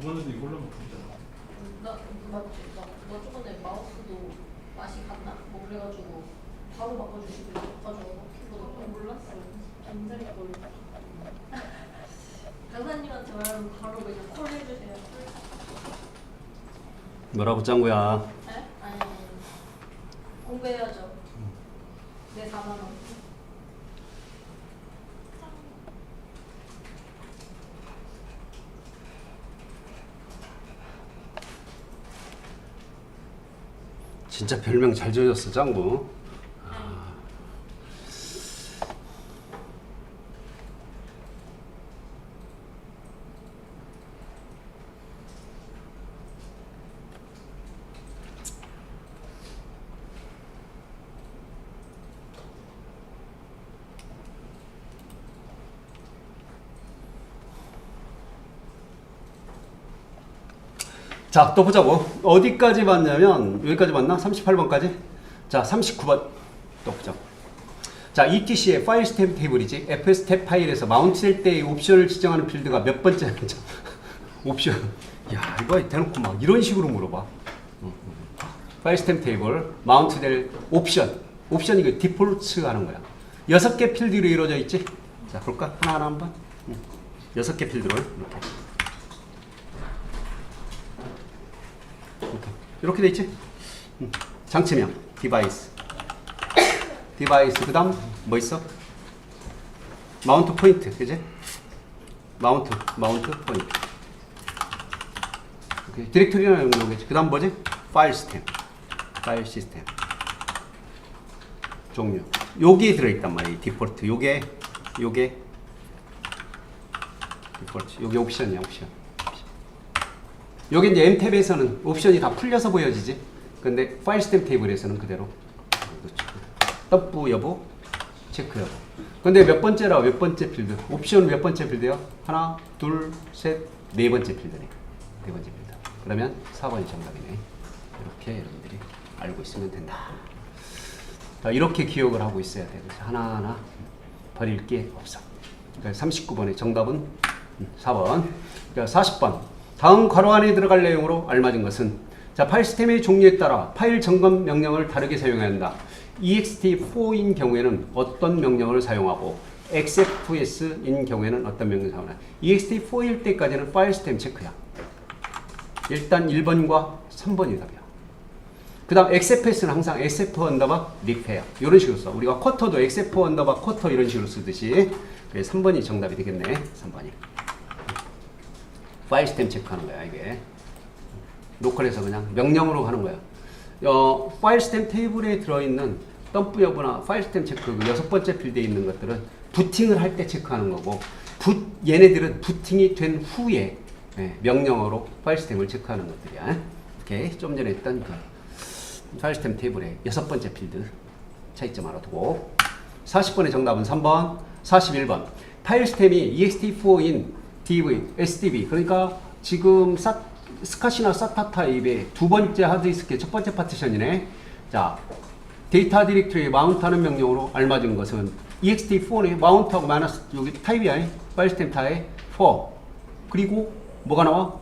저번에도 이걸로 만 보잖아. 나 맞지? 나, 너 저번에 마우스도 맛이 갔나? 뭐 그래가지고 바로 바꿔주시고 바꿔줘서 키보드 몰랐어. 굉장히 몰라. 강사님한테 말하면 바로 그냥 콜 해주세요. 뭐라고 짱구야? 네? 아니 공부해야죠. 내 4만 원. 진짜 별명 잘 지어줬어 짱구. 자, 또 보자고. 어디까지 봤냐면, 여기까지 봤나? 38번까지? 자, 39번. 또 보자고. 자, ETC의 파일 스탬 테이블이지. FS 탭 파일에서 마운트될 때의 옵션을 지정하는 필드가 몇 번째냐죠? 옵션. 야, 이거 대놓고 막 이런 식으로 물어봐. 파일 스탬 테이블, 마운트될 옵션. 옵션 이거 디폴트 하는 거야. 여섯 개 필드로 이루어져 있지? 자, 볼까? 하나하나 한번. 응. 여섯 개 필드로 이렇게. 이렇게 돼 있지? 음. 장치명 디바이스 디바이스 그 다음 뭐 있어? 마운트 포인트 그지? 마운트 마운트 포인트 오케이. 디렉토리라는 거겠지 그 다음 뭐지? 파일 시스템 파일 시스템 종류 여기에 들어있단 말이야 이 디폴트 요게 요게 디폴트 요게 옵션이야 옵션 여기 이제 엠탭에서는 옵션이 다 풀려서 보여지지. 근데 파일 시스템 테이블에서는 그대로 떡부 여부, 체크 여부. 근데 몇 번째라 몇 번째 필드? 옵션 몇 번째 필드요? 하나, 둘, 셋, 네 번째 필드네. 네 번째 필드. 그러면 4번이 정답이네. 이렇게 여러분들이 알고 있으면 된다. 자, 이렇게 기억을 하고 있어야 돼. 하나하나 버릴 게 없어. 그러니까 39번의 정답은 음, 4번. 그러니까 40번. 다음 괄호 안에 들어갈 내용으로 알맞은 것은 자 파일 시스템의 종류에 따라 파일 점검 명령을 다르게 사용해야 한다. ext4인 경우에는 어떤 명령을 사용하고 xfs인 경우에는 어떤 명령을 사용하나. ext4일 때까지는 파일 시스템 체크야. 일단 1번과 3번이 답이야. 그 다음 XFS는 항상 XF 언더바 리페어 이런 식으로 써. 우리가 쿼터도 XF 언더바 쿼터 이런 식으로 쓰듯이 그래서 3번이 정답이 되겠네. 3번이. 파일 시스템 체크하는 거야 이게. 로컬에서 그냥 명령으로 하는 거야. 어, 파일 시스템 테이블에 들어있는 덤프 여부나 파일 시스템 체크 그 여섯 번째 필드에 있는 것들은 부팅을 할 때 체크하는 거고 부, 얘네들은 부팅이 된 후에 예, 명령어로 파일 시스템을 체크하는 것들이야. 오케이. 좀 전에 했던 그 파일 시스템 테이블의 여섯 번째 필드 차이점 알아두고 40번의 정답은 3번, 41번 파일 시스템이 ext4인 DV, SDB 그러니까 지금 사, 스카시나 사타 타입의 두 번째 하드디스크의 첫 번째 파티션이네. 자 데이터 디렉토리에 마운트하는 명령으로 알맞은 것은 ext4네 마운트하고 마이너스 여기 타입이야 파일 시스템 타입 4 그리고 뭐가 나와?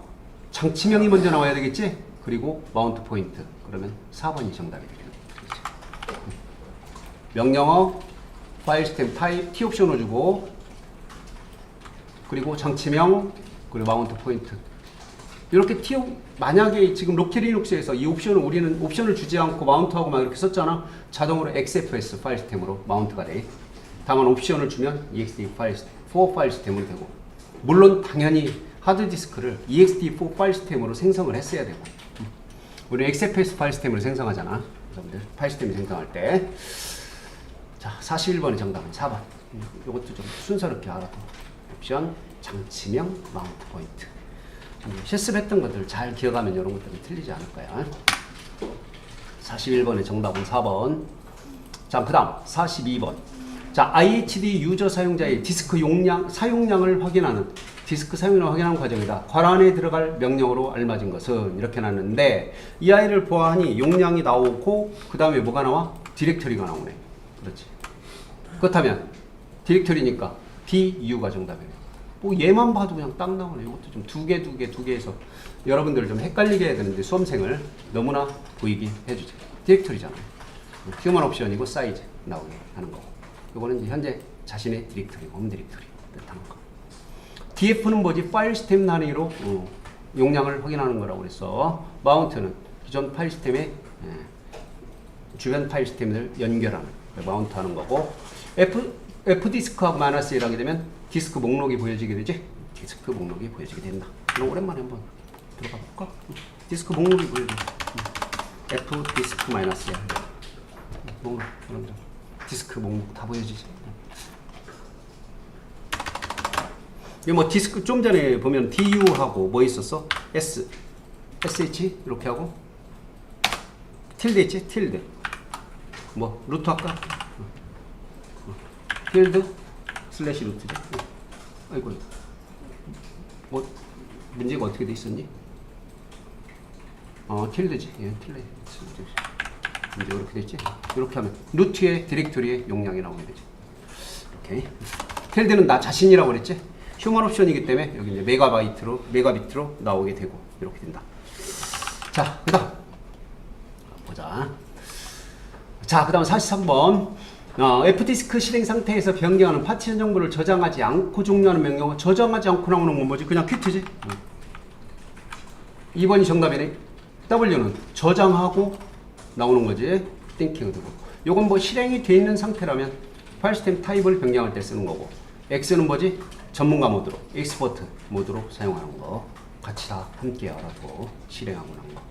장치명이 먼저 나와야 되겠지? 그리고 마운트 포인트. 그러면 4번이 정답이 되겠죠 명령어 파일 시스템 타입 T 옵션을 주고 그리고 장치명 그리고 마운트 포인트 이렇게 옵- 만약에 지금 로켓 리눅스에서 이 옵션을 우리는 옵션을 주지 않고 마운트하고 막 이렇게 썼잖아 자동으로 XFS 파일 시스템으로 마운트가 돼 다만 옵션을 주면 ext 파일 시스템 4 파일 시스템으로 되고 물론 당연히 하드디스크를 ext4 파일 시스템으로 생성을 했어야 되고 음. 우리 XFS 파일 시스템으로 생성하잖아 여러분들 파일 시스템 생성할 때 자, 41번의 정답은 4번. 이것도 좀 순서롭게 알아둬. 옵션, 장치명, 마운트 포인트. 음, 실습했던 것들 잘 기억하면 이런 것들은 틀리지 않을 거야. 41번의 정답은 4번. 자, 그 다음 42번. 자, IHD 유저 사용자의 디스크 용량, 사용량을 확인하는 디스크 사용량을 확인하는 과정이다. 괄안에 들어갈 명령으로 알맞은 것은 이렇게 놨는데 이 아이를 보아하니 용량이 나오고 그 다음에 뭐가 나와? 디렉터리가 나오네. 그렇지. 그렇다면 디렉터리니까 DU가 정답이에요. 뭐 얘만 봐도 그냥 딱 나오네. 이것도 좀 두 개, 두 개, 두 개에서 여러분들 좀 헷갈리게 해야 되는데 수험생을 너무나 보이게 해주죠. 디렉토리잖아요. 휴먼 옵션이고 사이즈 나오게 하는 거고. 이거는 이제 현재 자신의 디렉토리, 홈 디렉토리 뜻하는 거. DF는 뭐지? 파일 시스템 단위로 어, 용량을 확인하는 거라고 그랬어. 마운트는 기존 파일 시스템의 예, 주변 파일 시스템을 연결하는 마운트 하는 거고 F, F 디스크하고 마이너스 1 하게 되면 디스크 목록이 보여지게 되지 디스크 목록이 보여지게 된다 그럼 오랜만에 한번 들어가 볼까? 디스크 목록이 보여져 F 디스크 마이너스 1 목록. 디스크 목록 다 보여지지 이거 뭐 디스크 좀 전에 보면 DU하고 뭐 있었어? S SH 이렇게 하고 틸드 있지? 틸드 뭐 루트 할까? 어. 틸드 슬래시 루트지 어. 아이고 뭐 문제가 어떻게 돼 있었니? 어 틸드지 예 틸드 문제 이렇게 됐지? 이렇게 하면 루트의 디렉토리의 용량이 나오게 되지 오케이 틸드는 나 자신이라고 그랬지? 휴먼 옵션이기 때문에 여기 이제 메가바이트로 메가비트로 나오게 되고 이렇게 된다 자 그다음 보자. 자, 그 다음 43번. 어, F디스크 실행 상태에서 변경하는 파티션 정보를 저장하지 않고 종료하는 명령은 저장하지 않고 나오는 건 뭐지? 그냥 큐트지? 응. 2번이 정답이네. W는 저장하고 나오는 거지. 띵킹 되고. 요건 뭐 실행이 돼 있는 상태라면 파일 시스템 타입을 변경할 때 쓰는 거고. X는 뭐지? 전문가 모드로, 익스포트 모드로 사용하는 거. 같이 다 함께 알아두고 실행하고 나는 거.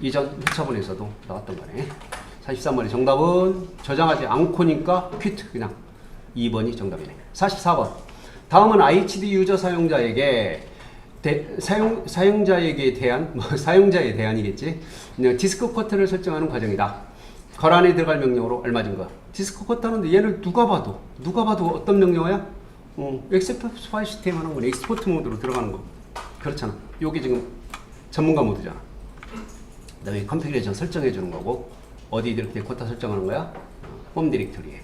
이전 회차본에서도 나왔던 거네. 43번의 정답은 저장하지 않고니까 퀴트 그냥 2번이 정답이네. 44번. 다음은 IHD 유저 사용자에게 대, 사용 사용자에게 대한 뭐 사용자에 대한이겠지. 그냥 디스크 쿼터를 설정하는 과정이다. 거란에 들어갈 명령으로 얼마진 거야? 디스크 쿼터는 얘를 누가 봐도 누가 봐도 어떤 명령어야? 어, XFS 파일 시스템 하는 건 엑스포트 모드로 들어가는 거. 그렇잖아. 요게 지금 전문가 모드잖아. 그 다음에 컨피그레이션 설정해 주는 거고 어디 이렇게 쿼터 설정하는 거야? 홈 디렉토리에.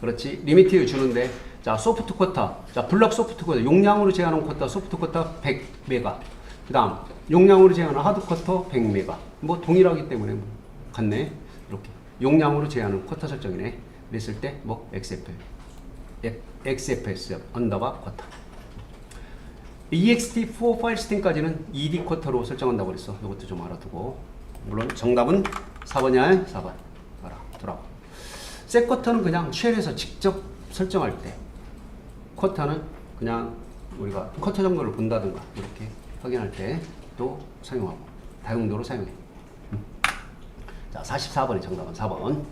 그렇지. 리미트 주는데 자 소프트 쿼터, 자 블럭 소프트 쿼터 용량으로 제한하는 쿼터 소프트 쿼터 100메가. 그다음 용량으로 제한하는 하드 쿼터 100메가. 뭐 동일하기 때문에 뭐 같네. 이렇게 용량으로 제한하는 쿼터 설정이네. 그랬을 때 뭐 XFL, XFS 언더바 쿼터. ext4 파일 시스템까지는 ed 쿼터로 설정한다고 그랬어. 이것도 좀 알아두고. 물론 정답은 4번이야. 4번. 알아. 돌아와. 셋 쿼터는 그냥 쉘에서 직접 설정할 때. 쿼터는 그냥 우리가 쿼터 정보를 본다든가 이렇게 확인할 때 또 사용하고 다용도로 사용해. 음. 자, 44번이 정답은 4번.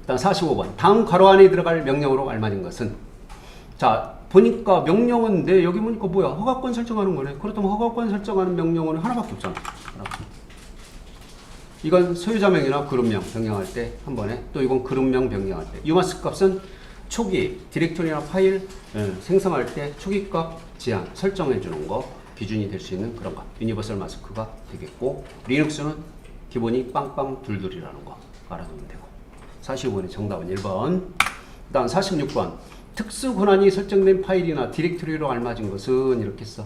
일단 45번. 다음 괄호 안에 들어갈 명령으로 알맞은 것은 자, 보니까 명령은 내 여기 보니까 뭐야? 허가권 설정하는 거네. 그렇다면 허가권 설정하는 명령어는 하나밖에 없잖아. 이건 소유자명이나 그룹명 변경할 때 한 번에 또 이건 그룹명 변경할 때. 유마스 값은 초기 디렉토리나 파일 예, 생성할 때 초기 값 제한 설정해 주는 거 기준이 될 수 있는 그런 거. 유니버설 마스크가 되겠고 리눅스는 기본이 빵빵 둘둘이라는 거 알아두면 되고. 45번의 정답은 1번. 그 다음 46번. 특수 권한이 설정된 파일이나 디렉토리로 알맞은 것은 이렇게 써.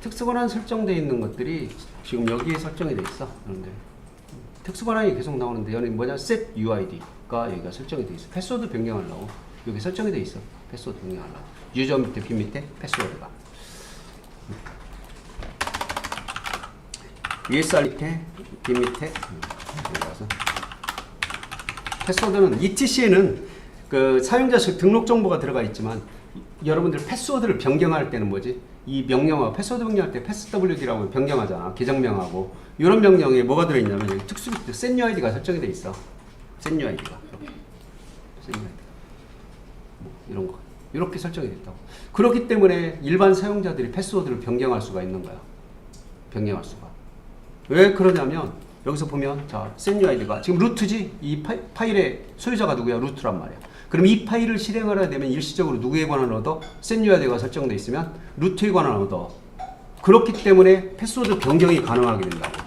특수 권한 설정되어 있는 것들이 지금 여기에 설정이 돼 있어 여러분들 특수 권한이 계속 나오는데 여기 뭐냐? set UID가 여기가 설정이 돼 있어 패스워드 변경하려고. 여기 설정이 돼 있어. 패스워드 변경하려고. 유저 밑에 빈 밑에 패스워드가. ESR 밑에 빈 밑에 음, 여기 가서. 패스워드는 ETC에는 그 사용자 식 등록 정보가 들어가 있지만 여러분들 패스워드를 변경할 때는 뭐지? 이 명령어 패스워드 변경할 때 passwd라고 변경하잖아. 계정명하고 이런 명령에 뭐가 들어있냐면 특수 비트 setUID가 설정이 돼 있어. setUID가. setUID 뭐 이런 거. 이렇게 설정이 됐다고. 그렇기 때문에 일반 사용자들이 패스워드를 변경할 수가 있는 거야. 변경할 수가. 왜 그러냐면 여기서 보면 자 setUID가 지금 루트지? 이 파이, 파일 의 소유자가 누구야? 루트란 말이야. 그럼 이 파일을 실행하려 되면 일시적으로 누구에 관한 얻어 setUID가 설정돼 있으면 루트에 관한 얻어 그렇기 때문에 패스워드 변경이 가능하게 된다고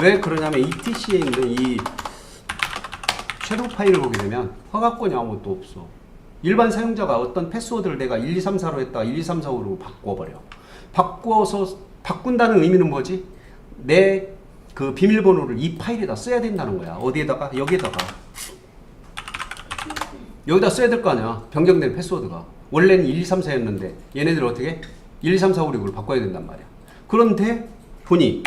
왜 그러냐면 ETC에 있는 이 섀도우 파일을 보게 되면 허가권이 아무것도 없어 일반 사용자가 어떤 패스워드를 내가 1, 2, 3, 4로 했다가 1, 2, 3, 4로 바꿔버려. 바꿔서 바꾼다는 의미는 뭐지? 내 그 비밀번호를 이 파일에다 써야 된다는 거야. 어디에다가? 여기에다가. 여기다 써야 될 거 아니야. 변경된 패스워드가. 원래는 1, 2, 3, 4였는데 얘네들 어떻게? 1, 2, 3, 4, 5, 6을 바꿔야 된단 말이야. 그런데 보니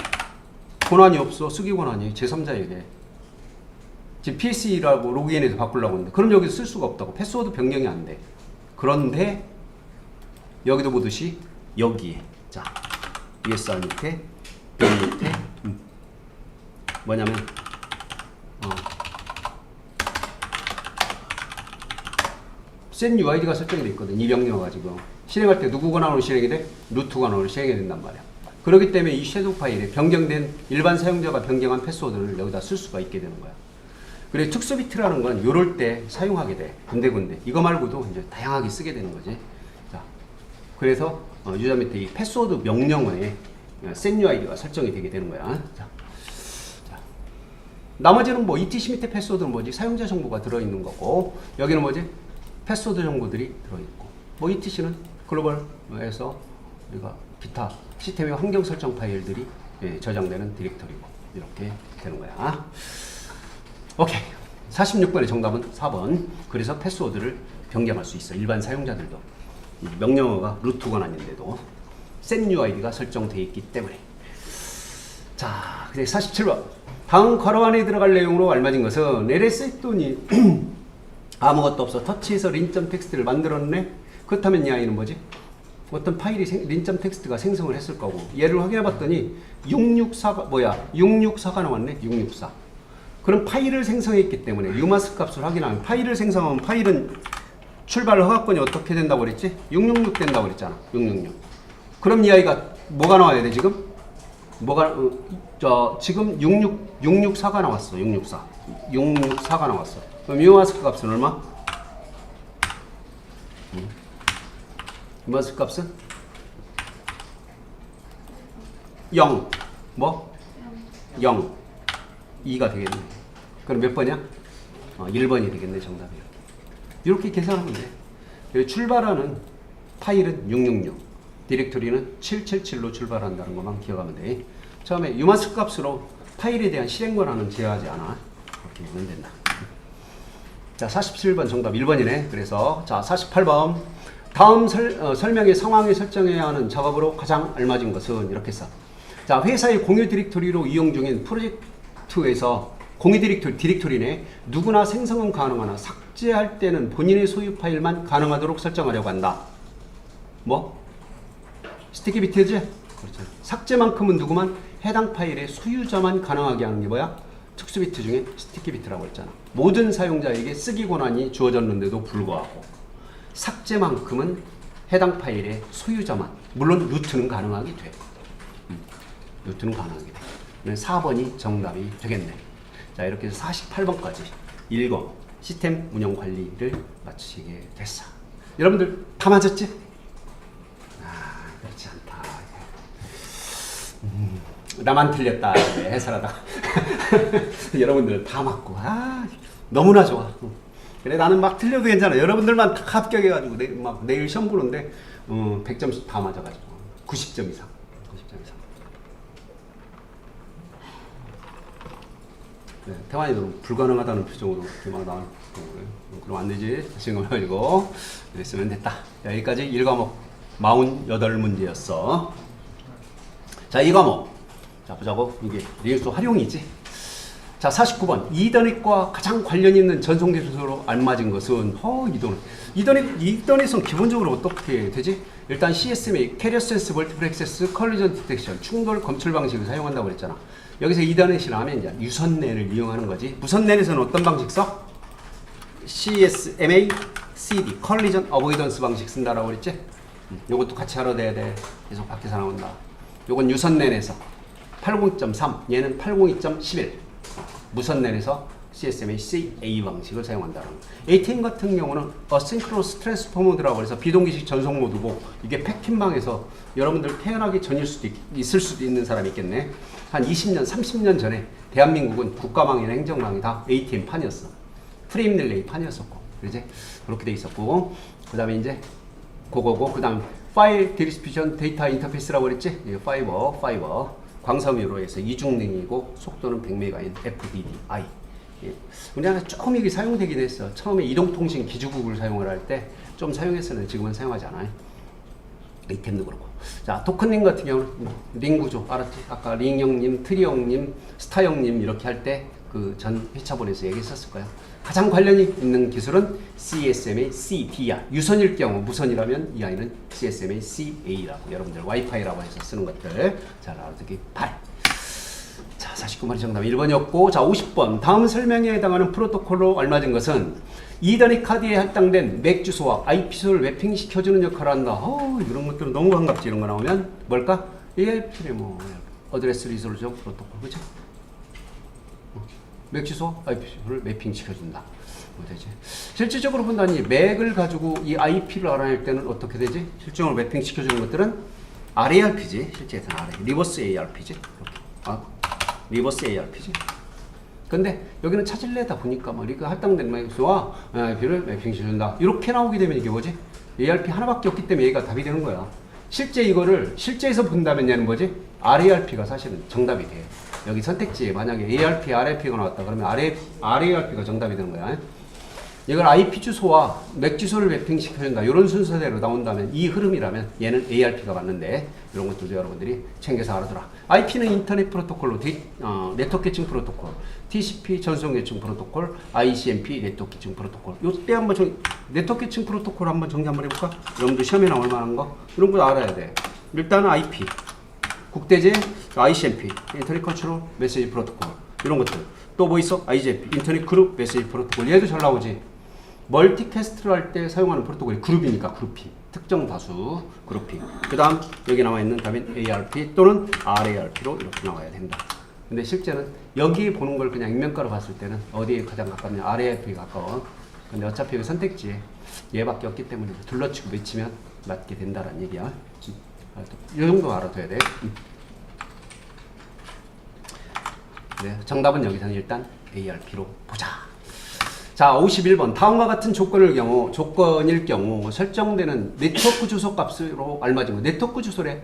권한이 없어. 쓰기 권한이 제3자에게. 지금 PSE라고 로그인해서 바꾸려고 하는데 그럼 여기 쓸 수가 없다고. 패스워드 변경이 안 돼. 그런데 여기도 보듯이 여기에 자 ESR 밑에 여기 밑에 음. 뭐냐면 어. 센 UID가 설정이 돼 있거든. 이 명령어가 지금 실행할 때 누구 권한으로 실행이 돼? 루트 권한으로 실행이 된단 말이야. 그렇기 때문에 이 섀도우 파일에 변경된 일반 사용자가 변경한 패스워드를 여기다 쓸 수가 있게 되는 거야. 그래 특수 비트라는 건 요럴 때 사용하게 돼. 군데군데. 이거 말고도 이제 다양하게 쓰게 되는 거지. 자, 그래서 어, 유저 밑에 이 패스워드 명령어에 센 UID가 설정이 되게 되는 거야. 자, 자. 나머지는 뭐 ETC 밑에 패스워드는 뭐지? 사용자 정보가 들어있는 거고 여기는 뭐지? 패스워드 정보들이 들어있고 뭐 ETC는 글로벌에서 우리가 기타 시스템의 환경 설정 파일들이 예, 저장되는 디렉터리고 이렇게 되는 거야. 오케이. 46번의 정답은 4번. 그래서 패스워드를 변경할 수 있어. 일반 사용자들도. 이 명령어가 루트 권한인데도 센 UID가 설정되어 있기 때문에. 자, 그래 47번. 다음 괄호 안에 들어갈 내용으로 알맞은 것은 LS 했더니 아무것도 없어. 터치해서 린점 텍스트를 만들었네. 그렇다면 이 아이는 뭐지? 어떤 파일이 생, 린점 텍스트가 생성을 했을 거고 얘를 확인해 봤더니 664가 뭐야? 664가 나왔네. 664. 그럼 파일을 생성했기 때문에 유마스 값을 확인하면 파일을 생성하면 파일은 출발 허가권이 어떻게 된다고 그랬지? 666 된다고 그랬잖아. 666. 그럼 이 아이가 뭐가 나와야 돼 지금? 뭐가 어, 저 지금 66 664가 나왔어. 664. 664가 나왔어. 그럼 유마스 값은 얼마? 유마스 값은 0. 뭐? 0. 2가 되겠네. 그럼 몇 번이야? 어, 1번이 되겠네, 정답이. 이렇게 계산하면 돼. 그리고 출발하는 파일은 666, 디렉토리는 777로 출발한다는 것만 기억하면 돼. 처음에 유마스 값으로 파일에 대한 실행 권한은 제어하지 않아. 그렇게 하면 된다. 자, 47번 정답 1번이네. 그래서 자, 48번. 다음 설, 어, 설명의 상황에 설정해야 하는 작업으로 가장 알맞은 것은 이렇게 써. 자, 회사의 공유 디렉토리로 이용 중인 프로젝트에서 공유 디렉토리, 디렉토리네 누구나 생성은 가능하나 삭제할 때는 본인의 소유 파일만 가능하도록 설정하려고 한다. 뭐? 스티키 비트지? 그렇죠. 삭제만큼은 누구만 해당 파일의 소유자만 가능하게 하는 게 뭐야? 특수 비트 중에 스티키 비트라고 했잖아. 모든 사용자에게 쓰기 권한이 주어졌는데도 불구하고 삭제만큼은 해당 파일의 소유자만 물론 루트는 가능하게 돼. 음, 루트는 가능하게 돼. 그러면 4번이 정답이 되겠네. 자 이렇게 해서 48번까지 읽어 시스템 운영 관리를 마치게 됐어. 여러분들 다 맞았지? 아 그렇지 않다. 음, 나만 틀렸다 네, 해설하다가 여러분들 다 맞고 아 너무나 좋아. 그래 나는 막 틀려도 괜찮아. 여러분들만 다 합격해가지고 내, 막 내일 시험 보는데 어, 100점씩 다 맞아가지고 90점 이상. 90점 이상. 네, 태환이도 불가능하다는 표정으로 이렇게 막 나올 거고요. 그럼 안 되지. 자신감 가지고 그랬으면 됐다. 자, 여기까지 1과목 48문제였어. 자, 2과목. 자, 보자고. 이게 리액스 활용이지. 자, 49번. 이더넷과 가장 관련 있는 전송 기술로 알맞은 것은 허, 이더넷. 이더넷 이더넷은 기본적으로 어떻게 되지? 일단 CSMA 캐리어 센스 멀티플 액세스 컬리전 디텍션 충돌 검출 방식을 사용한다고 그랬잖아. 여기서 이더넷이라면 이제 유선랜을 이용하는 거지. 무선랜에서는 어떤 방식 써? CSMA CD 컬리전 어보이던스 방식 쓴다라고 그랬지? 음, 요것도 같이 알아둬야 돼. 계속 밖에서 나온다. 요건 유선랜에서 80.3, 얘는 802.11. 무선랜에서 CSMA CA 방식을 사용한다는 거. ATM 같은 경우는 어싱크로스 트랜스포 모드라고 해서 비동기식 전송 모드고 이게 패킨방에서 여러분들 태어나기 전일 수도 있, 있을 수도 있는 사람이 있겠네. 한 20년, 30년 전에 대한민국은 국가망이나 행정망이 다 ATM 판이었어. 프레임 릴레이 판이었었고 그러지? 그렇게 돼 있었고 그 다음에 이제 그거고 그 다음 파일 디스트리뷰션 데이터 인터페이스라고 그랬지? 이거 파이버 파이버 광섬유로 해서 이중능이고 속도는 100메가인 FDDI 예. 우리나라 조금 이게 사용되긴 했어. 처음에 이동통신 기주국을 사용을 할 때 좀 사용했었는데 지금은 사용하지 않아요. 이템도 그렇고. 자 토큰링 같은 경우는 뭐, 링 구조. 알았지? 아까 링 형님, 트리 형님, 스타 형님 이렇게 할 때 그 전 회차본에서 얘기했었을 거예요 가장 관련이 있는 기술은 CSMA CD야 유선일 경우 무선이라면 이 아이는 CSMA CA라고 여러분들 와이파이라고 해서 쓰는 것들 잘 알아두기 바래 자 49번이 정답 1번이었고 자 50번 다음 설명에 해당하는 프로토콜로 알맞은 것은 이더넷 카드에 할당된 맥 주소와 IP 주소를 맵핑시켜주는 역할을 한다. 어, 이런 것들은 너무 반갑지. 이런 거 나오면 뭘까? ARP래 뭐 어드레스 리졸루션 프로토콜 그죠? 어, 맥 주소, IP 주소를 매핑시켜준다. 뭐 되지? 실질적으로 본다니 맥을 가지고 이 IP를 알아낼 때는 어떻게 되지? 실정을 매핑시켜주는 것들은 RARP지. 실제에서는 RA, 리버스 ARP지. 이렇게. 아, 리버스 ARP지. 근데 여기는 찾을래다 보니까 뭐 이거 할당된 맥주와 ARP를 매핑시켜준다. 이렇게 나오게 되면 이게 뭐지? ARP 하나밖에 없기 때문에 얘가 답이 되는 거야. 실제 이거를 실제에서 본다면 얘는 뭐지? RARP가 사실은 정답이 돼. 여기 선택지에 만약에 ARP, RARP가 나왔다 그러면 RARP가 정답이 되는 거야. 이걸 IP 주소와 맥 주소를 매핑시켜준다. 이런 순서대로 나온다면 이 흐름이라면 얘는 ARP가 맞는데 이런 것들도 여러분들이 챙겨서 알아둬라. IP는 인터넷 프로토콜로 디, 어, 네트워크 계층 프로토콜, TCP 전송 계층 프로토콜, ICMP 네트워크 계층 프로토콜. 요때 한번 정, 네트워크 계층 프로토콜 한번 정리 한번 해볼까? 여러분들 시험에 나올 만한 거 이런 거 알아야 돼. 일단은 IP, 국대제 ICMP, 인터넷 컨트롤 메시지 프로토콜 이런 것들. 또 뭐 있어? IGP, 인터넷 그룹 메시지 프로토콜. 얘도 잘 나오지. 멀티캐스트를 할 때 사용하는 프로토콜이 그룹이니까 그룹핑. 특정 다수 그룹핑. 그 다음 여기 나와 있는 답인 ARP 또는 RARP로 이렇게 나와야 된다. 근데 실제는 여기 보는 걸 그냥 익명가로 봤을 때는 어디에 가장 가깝냐? RARP가 가까워. 근데 어차피 그 선택지에 얘밖에 없기 때문에 둘러치고 외치면 맞게 된다는 얘기야. 이 정도 알아둬야 돼. 음. 네, 정답은 여기서는 일단 ARP로 보자. 자, 51번. 다음과 같은 조건일 경우, 조건일 경우 설정되는 네트워크 주소 값으로 알맞은 거. 네트워크 주소래.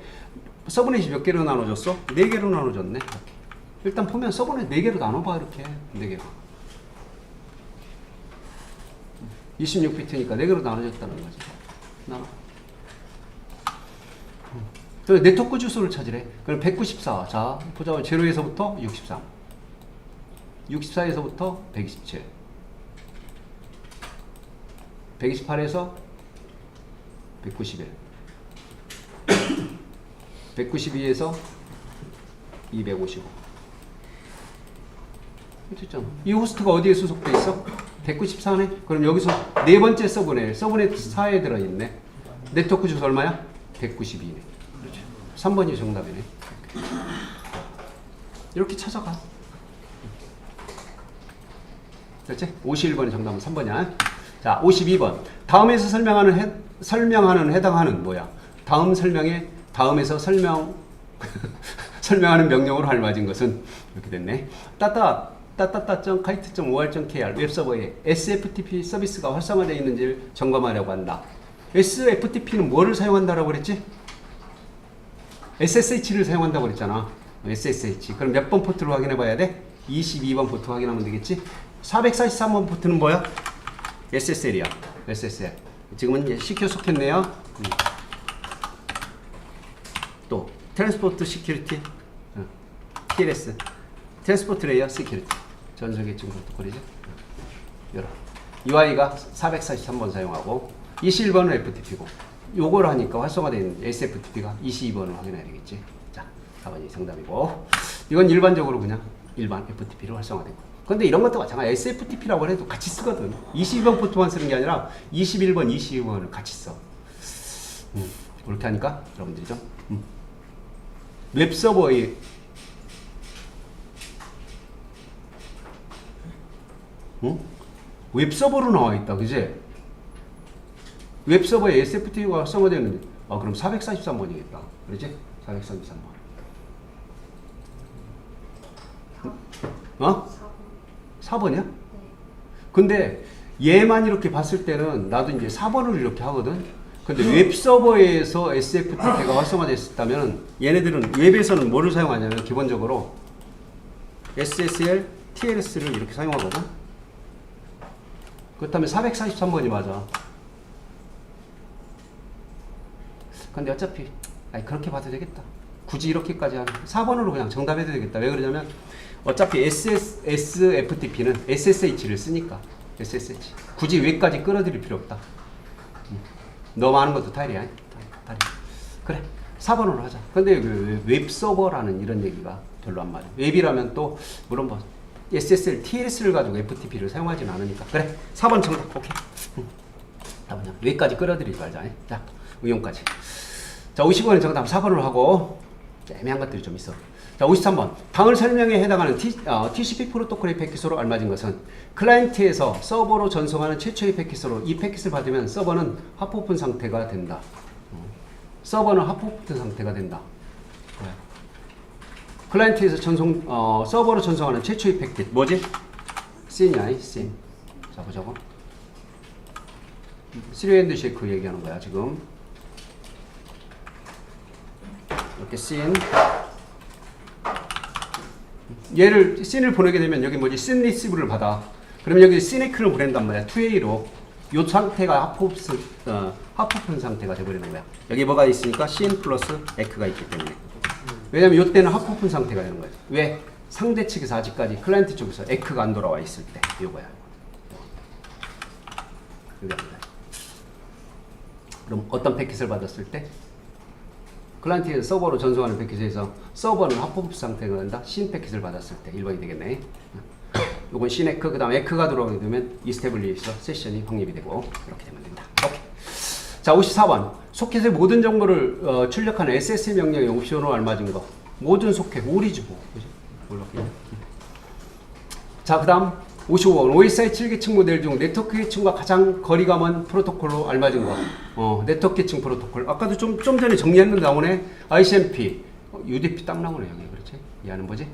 서브넷이 몇 개로 나눠졌어? 네 개로 나눠졌네. 일단 보면 서브넷 네 개로 나눠봐 이렇게 네 개로. 26비트니까 네 개로 나눠졌다는 거지. 나눠. 그 네트워크 주소를 찾으래. 그럼 194. 자, 보자. 제로에서부터 63. 64에서부터 127. 128에서 191. 192에서 255. 됐잖아. 이 호스트가 어디에 수속돼 있어? 194네? 그럼 여기서 네 번째 서브넷, 서브넷 4에 들어있네. 네트워크 주소 얼마야? 192네. 그렇죠. 3번이 정답이네. 이렇게 찾아가. 됐지? 51번이 정답은 3번이야. 자, 52번. 다음에서 설명하는 해, 설명하는 해당하는 뭐야? 다음 설명에 다음에서 설명 설명하는 명령으로 알맞은 것은 이렇게 됐네. 따따 따따따.kite.or.kr 웹서버에 SFTP 서비스가 활성화되어 있는지를 점검하려고 한다. SFTP는 뭐를 사용한다라고 그랬지? SSH를 사용한다고 그랬잖아. SSH. 그럼 몇 번 포트를 확인해 봐야 돼? 22번 포트 확인하면 되겠지? 443번 포트는 뭐야? SSL이야. SSL. 지금은 CQ 소켓네요. 음. 또 트랜스포트 시큐리티. 어. TLS. 트랜스포트 레이어 시큐리티. 전속계층 프로토콜이죠. 여러. UI가 443번 사용하고 21번은 FTP고 요걸 하니까 활성화된 SFTP가 22번을 확인해야 되겠지. 자, 4번이 정답이고 이건 일반적으로 그냥 일반 FTP로 활성화되고 근데 이런 것도 마찬가지 SFTP라고 해도 같이 쓰거든. 22번 포트만 쓰는 게 아니라 21번, 22번을 같이 써. 음, 그렇게 하니까 여러분들이 좀 음. 웹서버에 어? 웹서버로 나와 있다, 그지? 웹서버에 SFTP가 활성화되어 있는데, 아, 그럼 443번이겠다. 그렇지? 433번. 어? 4번이야? 근데 얘만 이렇게 봤을 때는 나도 이제 4번을 이렇게 하거든. 근데 웹 서버에서 SFTP가 활성화됐다면 얘네들은 웹에서는 뭐를 사용하냐면 기본적으로 SSL, TLS를 이렇게 사용하거든. 그렇다면 443번이 맞아. 근데 어차피 아니 그렇게 봐도 되겠다. 굳이 이렇게까지 하면 4번으로 그냥 정답해도 되겠다. 왜 그러냐면 어차피 SS, SFTP는 SSH를 쓰니까 SSH. 굳이 왜까지 끌어들일 필요 없다. 음. 너무 많은 것도 탈이야. 탈, 탈이. 그래. 4번으로 하자. 근데 그웹 서버라는 이런 얘기가 별로 안 맞아. 웹이라면 또 물론 뭐 SSL, TLS를 가지고 FTP를 사용하지는 않으니까. 그래. 4번 정답. 오케이. 음. 4번 웹까지 끌어들이지 말자. 자, 응용까지. 자, 50번은 정답 4번으로 하고 자, 애매한 것들이 좀 있어. 자, 53번. 방을 설명에 해당하는 T, 어, TCP 프로토콜의 패킷으로 알맞은 것은 클라이언트에서 서버로 전송하는 최초의 패킷으로 이 패킷을 받으면 서버는 하프오픈 상태가 된다. 어. 서버는 하프오픈 상태가 된다. 그래. 클라이언트에서 전송 어, 서버로 전송하는 최초의 패킷 뭐지? 씬이야, 씬. 자, 보자고. 쓰리핸드 쉐이크 얘기하는 거야, 지금. 이렇게 씬. 얘를 씬을 보내게 되면 여기 뭐지? 씬 리시브를 받아. 그러면 여기 시네크를 보낸단 말이야. 2A로. 요 상태가 하프오픈 어, 하프오픈 상태가 돼버리는 거야. 여기 뭐가 있으니까 씬 플러스 에크가 있기 때문에. 왜냐면 요때는 하프오픈 상태가 되는 거야. 왜? 상대 측에서 아직까지 클라이언트 쪽에서 에크가 안 돌아와 있을 때. 요거야. 그럼 어떤 패킷을 받았을 때 클라이언트에서 서버로 전송하는 패킷에서 서버는 합법 상태가 된다. 신 패킷을 받았을 때 1번이 되겠네. 요건 신 에크 그 다음 에크가 들어오게 되면 이스테블리셔 세션이 확립이 되고 이렇게 되면 된다. 오케이. 자, 54번. 소켓의 모든 정보를 어, 출력하는 SS 명령의 옵션으로 알맞은 거. 모든 소켓 오리지 뭐. 그지? 몰라. 그냥. 자, 그 다음 55번. OSI 7계층 모델 중 네트워크 계층과 가장 거리가 먼 프로토콜로 알맞은 거. 어, 네트워크 계층 프로토콜. 아까도 좀, 좀 전에 정리했는데 나오네. ICMP. 어, UDP 딱 나오네, 여기. 그렇지? 이해하는 거지?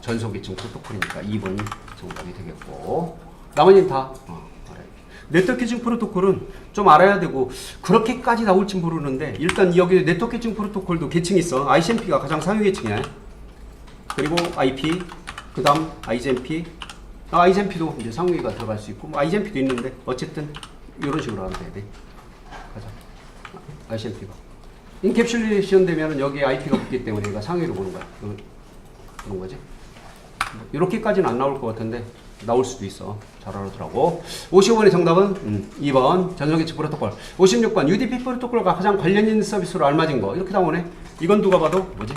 전송 계층 프로토콜이니까 2번이 정답이 되겠고. 나머지는 다, 어, 알아요. 네트워크 계층 프로토콜은 좀 알아야 되고, 그렇게까지 나올지 모르는데, 일단 여기 네트워크 계층 프로토콜도 계층이 있어. ICMP가 가장 상위 계층이야. 그리고 IP, 그 다음 IGMP, 아, IGMP도 이제 상위가 들어갈 수 있고, 뭐 IGMP도 있는데, 어쨌든, 이런 식으로 하면 돼. 가자. IGMP가. 인캡슐레이션 되면은 여기에 IP가 붙기 때문에 얘가 상위로 보는 거야. 그- 그런 거지. 이렇게까지는 안 나올 것 같은데, 나올 수도 있어. 잘 알아두라고. 55번의 정답은 음, 2번 전송계층 프로토콜. 56번 UDP 프로토콜과 가장 관련 있는 서비스로 알맞은 거. 이렇게 나오네. 이건 누가 봐도 뭐지?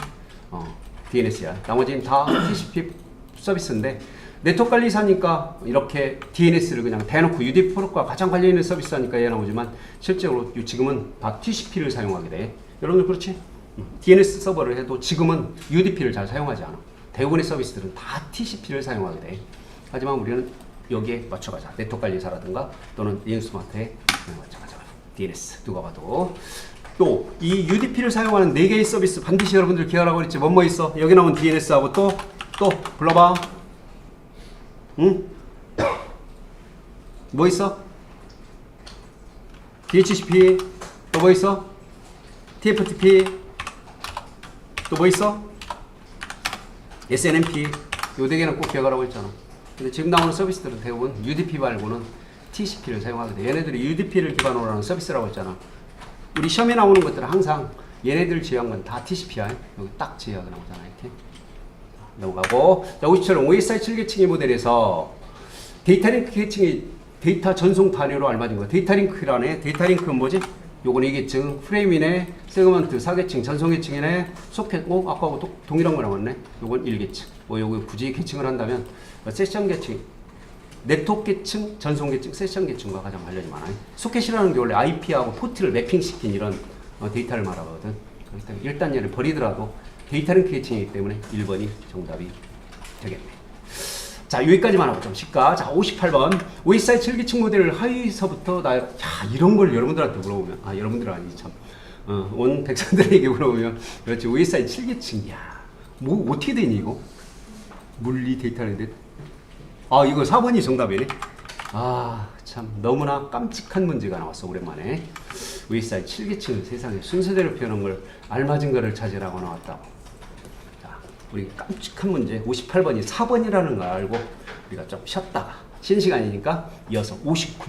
어, DNS야. 나머지는 다 TCP 서비스인데 네트워크 관리사니까 이렇게 DNS를 그냥 대놓고 UDP 프로토콜과 가장 관련 있는 서비스 하니까 얘 나오지만 실제로 지금은 다 TCP를 사용하게 돼. 여러분들 그렇지? 음, DNS 서버를 해도 지금은 UDP를 잘 사용하지 않아. 대부분의 서비스들은 다 TCP를 사용하게 돼. 하지만 우리는 여기에 맞춰가자. 네트워크 관리사라든가 또는 리눅스마트에 맞춰가자. DNS 누가 봐도 또 이 UDP를 사용하는 네 개의 서비스 반드시 여러분들 기억하라고 그랬지. 뭐뭐 있어? 여기 나온 DNS하고 또 또 불러봐. 응? 뭐 있어? DHCP 또 뭐 있어? TFTP 또 뭐 있어? SNMP 요 네 개는 꼭 기억하라고 했잖아. 근데 지금 나오는 서비스들은 대부분 UDP 말고는 TCP를 사용하게 돼. 얘네들이 UDP를 기반으로 하는 서비스라고 했잖아. 우리 시험에 나오는 것들은 항상 얘네들 지어한 건 다 TCP야. 여기 딱 지어가 나오잖아. 이렇게. 넘어가고 자 57번 OSI 7계층의 모델에서 데이터 링크 계층이 데이터 전송 단위로 알맞은 거 데이터 링크라네 데이터 링크는 뭐지? 요건 2계층 프레임이네 세그먼트 4계층 전송 계층이네 소켓 어 아까하고 또 동일한 거 나왔네 요건 1계층 뭐 요거 굳이 계층을 한다면 세션 계층 네트워크 계층, 전송 계층, 세션 계층과 가장 관련이 많아요. 소켓이라는 게 원래 IP하고 포트를 매핑시킨 이런 어, 데이터를 말하거든. 일단 얘를 버리더라도 데이터 링크 계층이기 때문에 1번이 정답이 되겠네. 자, 여기까지만 하고 좀 쉽까. 자, 58번. OSI 7기층 모델을 하위서부터 나, 야, 이런 걸 여러분들한테 물어보면, 아, 여러분들 아니, 참. 어, 온 백성들에게 물어보면, 그렇지, OSI 7기층, 야, 뭐, 어떻게 되니, 이거? 물리 데이터인데. 아, 이거 4번이 정답이네. 아, 참 너무나 깜찍한 문제가 나왔어 오랜만에 웨이사이 7계층은 세상에 순서대로 표현한 걸 알맞은 거를 찾으라고 나왔다고 자 우리 깜찍한 문제 58번이 4번이라는 걸 알고 우리가 좀 쉬었다가 쉬는 시간이니까 이어서 59번